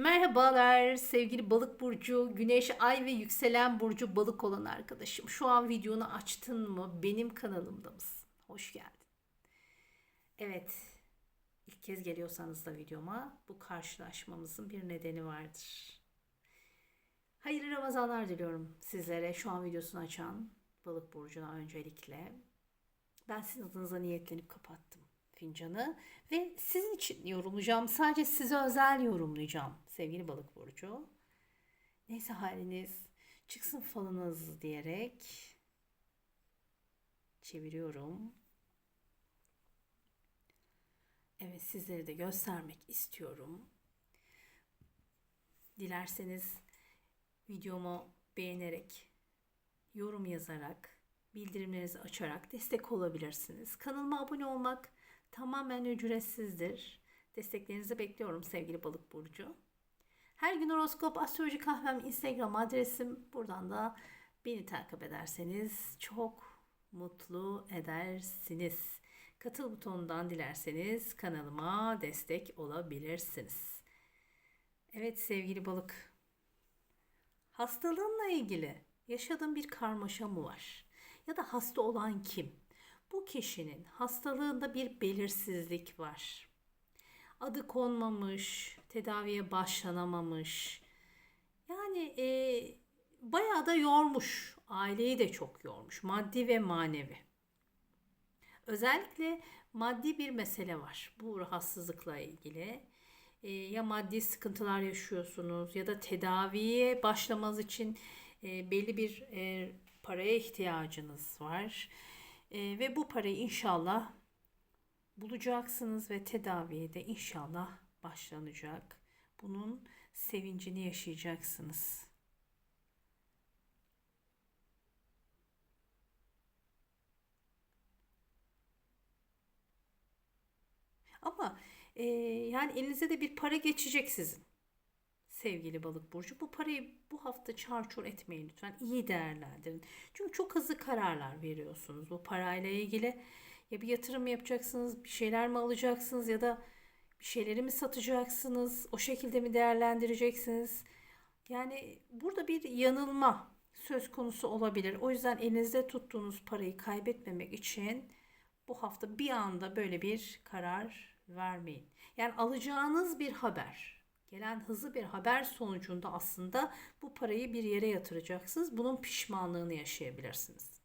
Merhabalar sevgili balık burcu, güneş, ay ve yükselen burcu balık olan arkadaşım. Şu an videonu açtın mı? Benim kanalımda mısın? Hoş geldin. Evet, ilk kez geliyorsanız da videoma bu karşılaşmamızın bir nedeni vardır. Hayırlı Ramazanlar diliyorum sizlere. Şu an videosunu açan balık burcuna öncelikle. Ben sizin adınıza niyetlenip kapattım fincanı ve sizin için yorumlayacağım. Sadece size özel yorumlayacağım sevgili balık burcu. Neyse haliniz çıksın falınız diyerek çeviriyorum. Evet sizlere de göstermek istiyorum. Dilerseniz videomu beğenerek, yorum yazarak, bildirimlerinizi açarak destek olabilirsiniz. Kanalıma abone olmak tamamen ücretsizdir. Desteklerinizi bekliyorum sevgili balık burcu. Her gün horoskop astroloji kahvem Instagram adresim. Buradan da beni takip ederseniz çok mutlu edersiniz. Katıl butonundan dilerseniz kanalıma destek olabilirsiniz. Evet sevgili balık. Hastalığınla ilgili yaşadığın bir karmaşa mı var? Ya da hasta olan kim? Bu kişinin hastalığında bir belirsizlik var. Adı konmamış, tedaviye başlanamamış. Yani e, bayağı da yormuş. Aileyi de çok yormuş. Maddi ve manevi. Özellikle maddi bir mesele var bu rahatsızlıkla ilgili. E, ya maddi sıkıntılar yaşıyorsunuz ya da tedaviye başlamanız için e, belli bir e, paraya ihtiyacınız var. E, ve bu parayı inşallah bulacaksınız ve tedaviye de inşallah başlanacak. Bunun sevincini yaşayacaksınız. Ama e, yani elinize de bir para geçecek sizin sevgili balık burcu. Bu parayı bu hafta çarçur etmeyin lütfen. İyi değerlendirin. Çünkü çok hızlı kararlar veriyorsunuz bu parayla ilgili. Ya bir yatırım yapacaksınız, bir şeyler mi alacaksınız ya da bir şeyleri mi satacaksınız? O şekilde mi değerlendireceksiniz? Yani burada bir yanılma söz konusu olabilir. O yüzden elinizde tuttuğunuz parayı kaybetmemek için bu hafta bir anda böyle bir karar vermeyin. Yani alacağınız bir haber, gelen hızlı bir haber sonucunda aslında bu parayı bir yere yatıracaksınız. Bunun pişmanlığını yaşayabilirsiniz.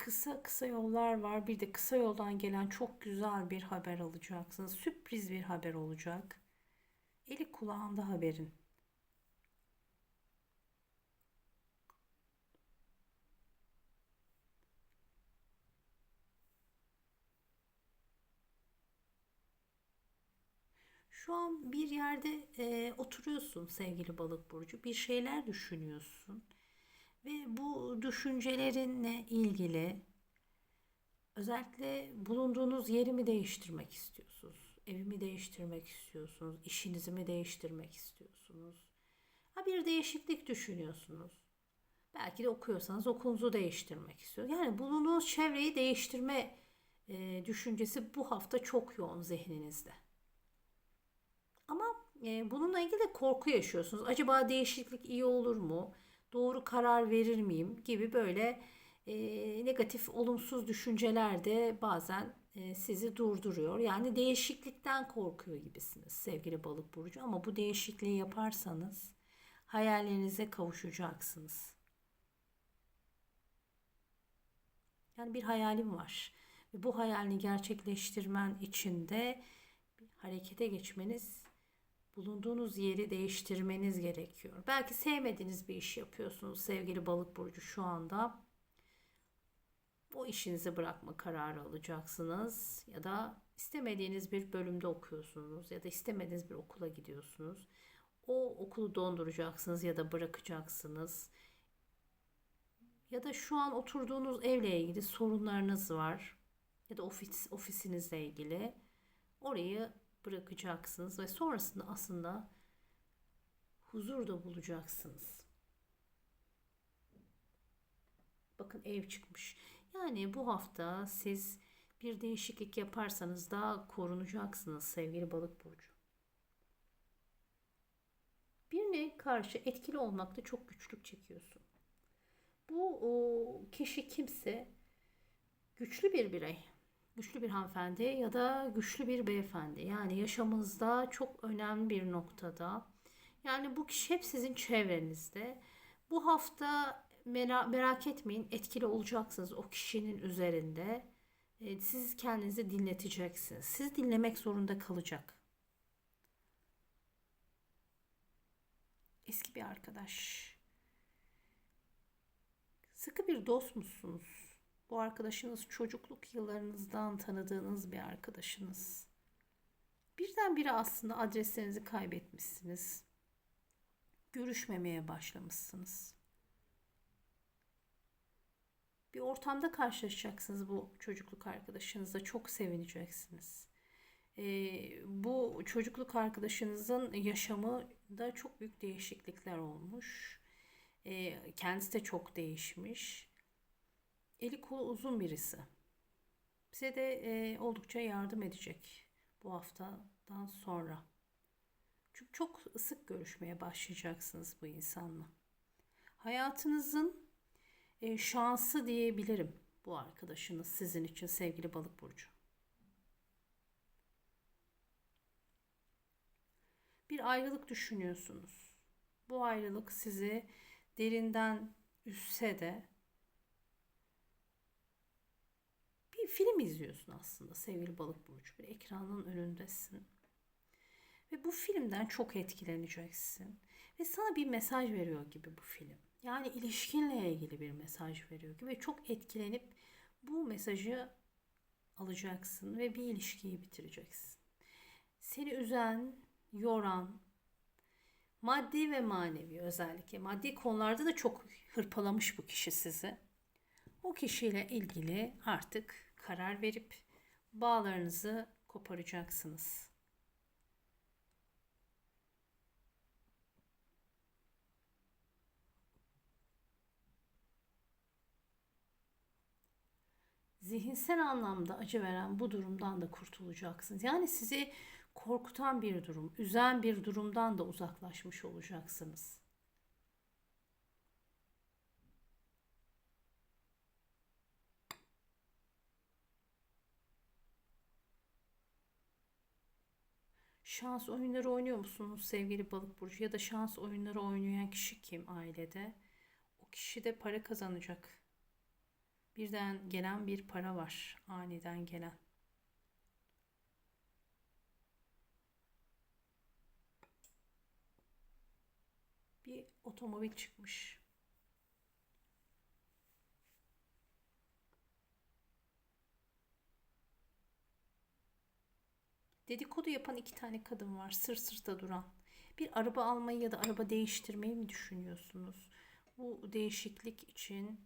Kısa kısa yollar var. Bir de kısa yoldan gelen çok güzel bir haber alacaksınız. Sürpriz bir haber olacak. Eli kulağında haberin. Şu an bir yerde e, oturuyorsun sevgili balık burcu. Bir şeyler düşünüyorsun. Ve bu düşüncelerinle ilgili özellikle bulunduğunuz yeri mi değiştirmek istiyorsunuz? Evimi değiştirmek istiyorsunuz? İşinizi mi değiştirmek istiyorsunuz? Ha bir değişiklik düşünüyorsunuz. Belki de okuyorsanız okulunuzu değiştirmek istiyorsunuz. Yani bulunduğunuz çevreyi değiştirme e, düşüncesi bu hafta çok yoğun zihninizde. Ama e, bununla ilgili de korku yaşıyorsunuz. Acaba değişiklik iyi olur mu? Doğru karar verir miyim? Gibi böyle e, negatif, olumsuz düşünceler de bazen e, sizi durduruyor. Yani değişiklikten korkuyor gibisiniz sevgili balık burcu. Ama bu değişikliği yaparsanız hayallerinize kavuşacaksınız. Yani bir hayalim var. Ve bu hayalini gerçekleştirmen için de harekete geçmeniz bulunduğunuz yeri değiştirmeniz gerekiyor. Belki sevmediğiniz bir iş yapıyorsunuz sevgili balık burcu şu anda. O işinizi bırakma kararı alacaksınız ya da istemediğiniz bir bölümde okuyorsunuz ya da istemediğiniz bir okula gidiyorsunuz. O okulu donduracaksınız ya da bırakacaksınız. Ya da şu an oturduğunuz evle ilgili sorunlarınız var ya da ofis ofisinizle ilgili. Orayı bırakacaksınız ve sonrasında aslında huzur da bulacaksınız. Bakın ev çıkmış. Yani bu hafta siz Bir değişiklik yaparsanız da korunacaksınız sevgili balık burcu. Birine karşı etkili olmakta çok güçlük çekiyorsun. Bu o, kişi kimse güçlü bir birey, güçlü bir hanımefendi ya da güçlü bir beyefendi. Yani yaşamınızda çok önemli bir noktada. Yani bu kişi hep sizin çevrenizde. Bu hafta mera- merak etmeyin etkili olacaksınız o kişinin üzerinde. E, Siz kendinizi dinleteceksiniz. Siz dinlemek zorunda kalacak. Eski bir arkadaş. Sıkı bir dost musunuz? Bu arkadaşınız çocukluk yıllarınızdan tanıdığınız bir arkadaşınız. Birdenbire aslında adreslerinizi kaybetmişsiniz. Görüşmemeye başlamışsınız. Bir ortamda karşılaşacaksınız bu çocukluk arkadaşınızla. Çok sevineceksiniz. Ee, bu çocukluk arkadaşınızın yaşamında çok büyük değişiklikler olmuş. Ee, kendisi de çok değişmiş. Eli kolu uzun birisi. Size de e, oldukça yardım edecek bu haftadan sonra. Çünkü çok sık görüşmeye başlayacaksınız bu insanla. Hayatınızın e, şansı diyebilirim bu arkadaşınız sizin için sevgili balık burcu. Bir ayrılık düşünüyorsunuz. Bu ayrılık sizi derinden üzse de bir film izliyorsun aslında sevgili balık burcu. Bir ekranın önündesin. Ve bu filmden çok etkileneceksin. Ve sana bir mesaj veriyor gibi bu film. Yani ilişkinle ilgili bir mesaj veriyor gibi. Ve çok etkilenip bu mesajı alacaksın ve bir ilişkiyi bitireceksin. Seni üzen, yoran, maddi ve manevi özellikle maddi konularda da çok hırpalamış bu kişi sizi. O kişiyle ilgili artık karar verip bağlarınızı koparacaksınız. zihinsel anlamda acı veren bu durumdan da kurtulacaksınız. Yani sizi korkutan bir durum, üzen bir durumdan da uzaklaşmış olacaksınız. Şans oyunları oynuyor musunuz sevgili balık burcu ya da şans oyunları oynayan kişi kim ailede? O kişi de para kazanacak. Birden gelen bir para var. Aniden gelen. Bir otomobil çıkmış. Dedikodu yapan iki tane kadın var. Sır sırta duran. Bir araba almayı ya da araba değiştirmeyi mi düşünüyorsunuz? Bu değişiklik için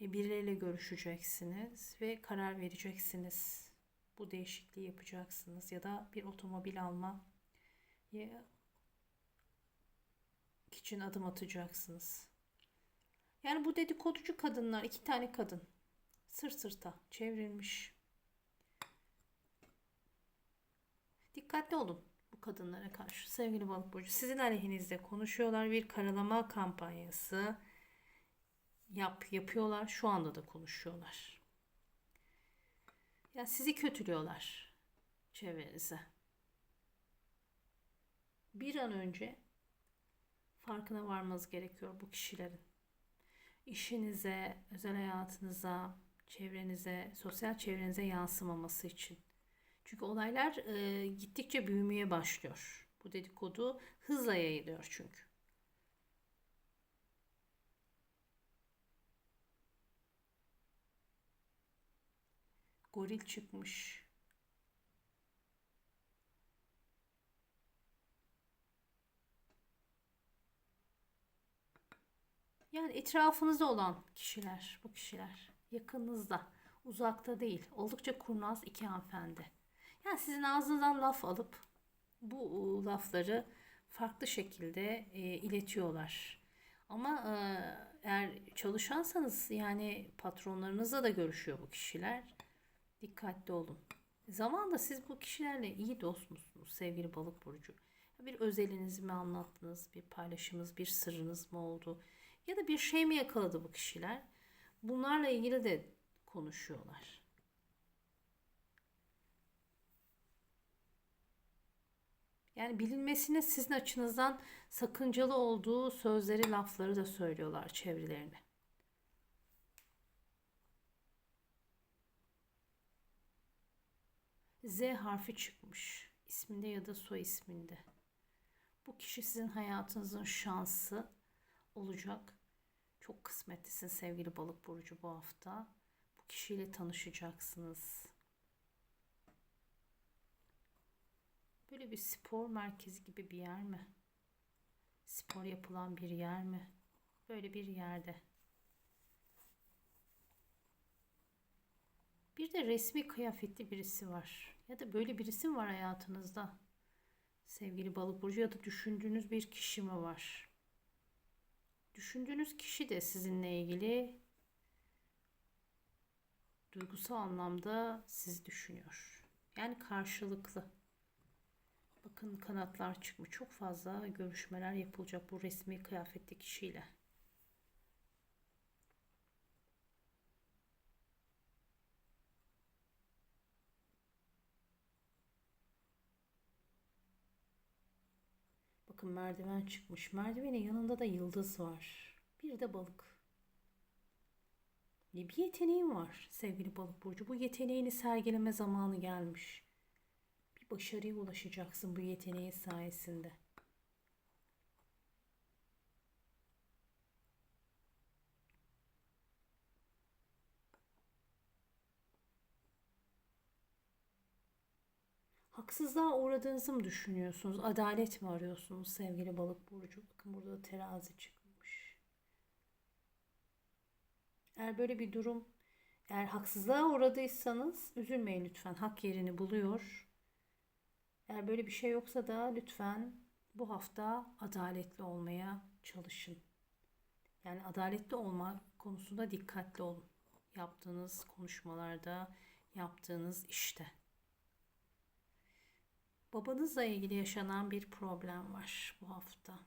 e, birileriyle görüşeceksiniz ve karar vereceksiniz. Bu değişikliği yapacaksınız ya da bir otomobil alma için adım atacaksınız. Yani bu dedikoducu kadınlar iki tane kadın sır sırta çevrilmiş. Dikkatli olun bu kadınlara karşı sevgili balık burcu. Sizin aleyhinizde konuşuyorlar bir karalama kampanyası yap yapıyorlar. Şu anda da konuşuyorlar. Ya sizi kötülüyorlar çevrenize. Bir an önce farkına varmanız gerekiyor bu kişilerin. İşinize, özel hayatınıza, çevrenize, sosyal çevrenize yansımaması için. Çünkü olaylar e, gittikçe büyümeye başlıyor. Bu dedikodu hızla yayılıyor çünkü. Goril çıkmış. Yani etrafınızda olan kişiler, bu kişiler yakınınızda, uzakta değil. Oldukça kurnaz iki hanımefendi. Yani sizin ağzınızdan laf alıp bu lafları farklı şekilde e, iletiyorlar. Ama e, eğer çalışansanız yani patronlarınızla da görüşüyor bu kişiler. Dikkatli olun. Zamanla siz bu kişilerle iyi dost musunuz sevgili balık burcu? Bir özelinizi mi anlattınız, bir paylaşımınız, bir sırrınız mı oldu? Ya da bir şey mi yakaladı bu kişiler? Bunlarla ilgili de konuşuyorlar. Yani bilinmesine sizin açınızdan sakıncalı olduğu sözleri, lafları da söylüyorlar çevrelerine. Z harfi çıkmış. isminde ya da soy isminde. Bu kişi sizin hayatınızın şansı olacak. Çok kısmetlisin sevgili balık burcu bu hafta. Bu kişiyle tanışacaksınız. Böyle bir spor merkezi gibi bir yer mi? Spor yapılan bir yer mi? Böyle bir yerde. Bir de resmi kıyafetli birisi var. Ya da böyle birisi mi var hayatınızda? Sevgili balık burcu ya da düşündüğünüz bir kişi mi var? Düşündüğünüz kişi de sizinle ilgili duygusal anlamda sizi düşünüyor. Yani karşılıklı. Bakın kanatlar çıkmış. Çok fazla görüşmeler yapılacak bu resmi kıyafetli kişiyle. Bakın merdiven çıkmış. Merdivenin yanında da yıldız var. Bir de balık. Bir yeteneğin var sevgili balık burcu. Bu yeteneğini sergileme zamanı gelmiş. Başarıya ulaşacaksın bu yeteneğin sayesinde. Haksızlığa uğradığınızı mı düşünüyorsunuz? Adalet mi arıyorsunuz sevgili balık burcu? Bakın burada da terazi çıkmış. Eğer böyle bir durum, eğer haksızlığa uğradıysanız üzülmeyin lütfen. Hak yerini buluyor. Eğer böyle bir şey yoksa da lütfen bu hafta adaletli olmaya çalışın. Yani adaletli olma konusunda dikkatli olun. Yaptığınız konuşmalarda, yaptığınız işte. Babanızla ilgili yaşanan bir problem var bu hafta.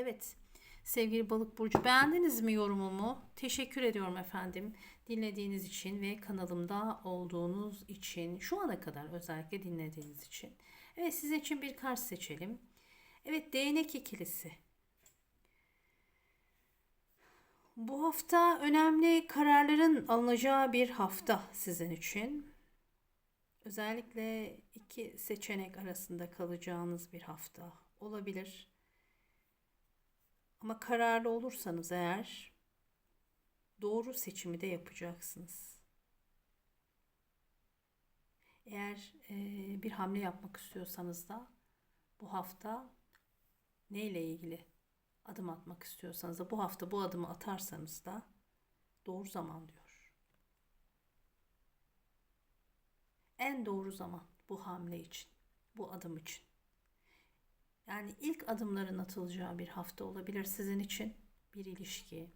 Evet. Sevgili balık burcu beğendiniz mi yorumumu? Teşekkür ediyorum efendim. Dinlediğiniz için ve kanalımda olduğunuz için şu ana kadar özellikle dinlediğiniz için. Evet sizin için bir kart seçelim. Evet değnek ikilisi. Bu hafta önemli kararların alınacağı bir hafta sizin için. Özellikle iki seçenek arasında kalacağınız bir hafta olabilir. Ama kararlı olursanız eğer doğru seçimi de yapacaksınız. Eğer e, bir hamle yapmak istiyorsanız da bu hafta neyle ilgili adım atmak istiyorsanız da bu hafta bu adımı atarsanız da doğru zaman diyor. En doğru zaman bu hamle için, bu adım için. Yani ilk adımların atılacağı bir hafta olabilir sizin için. Bir ilişki,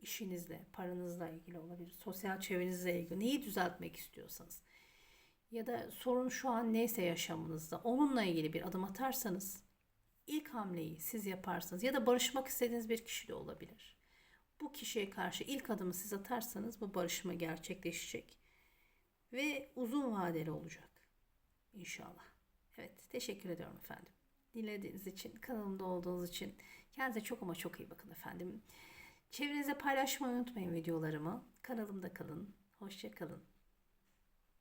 işinizle, paranızla ilgili olabilir, sosyal çevrenizle ilgili neyi düzeltmek istiyorsanız ya da sorun şu an neyse yaşamınızda onunla ilgili bir adım atarsanız ilk hamleyi siz yaparsanız ya da barışmak istediğiniz bir kişi de olabilir. Bu kişiye karşı ilk adımı siz atarsanız bu barışma gerçekleşecek ve uzun vadeli olacak inşallah. Evet, teşekkür ediyorum efendim dinlediğiniz için, kanalımda olduğunuz için kendinize çok ama çok iyi bakın efendim. Çevrenize paylaşmayı unutmayın videolarımı. Kanalımda kalın. Hoşçakalın.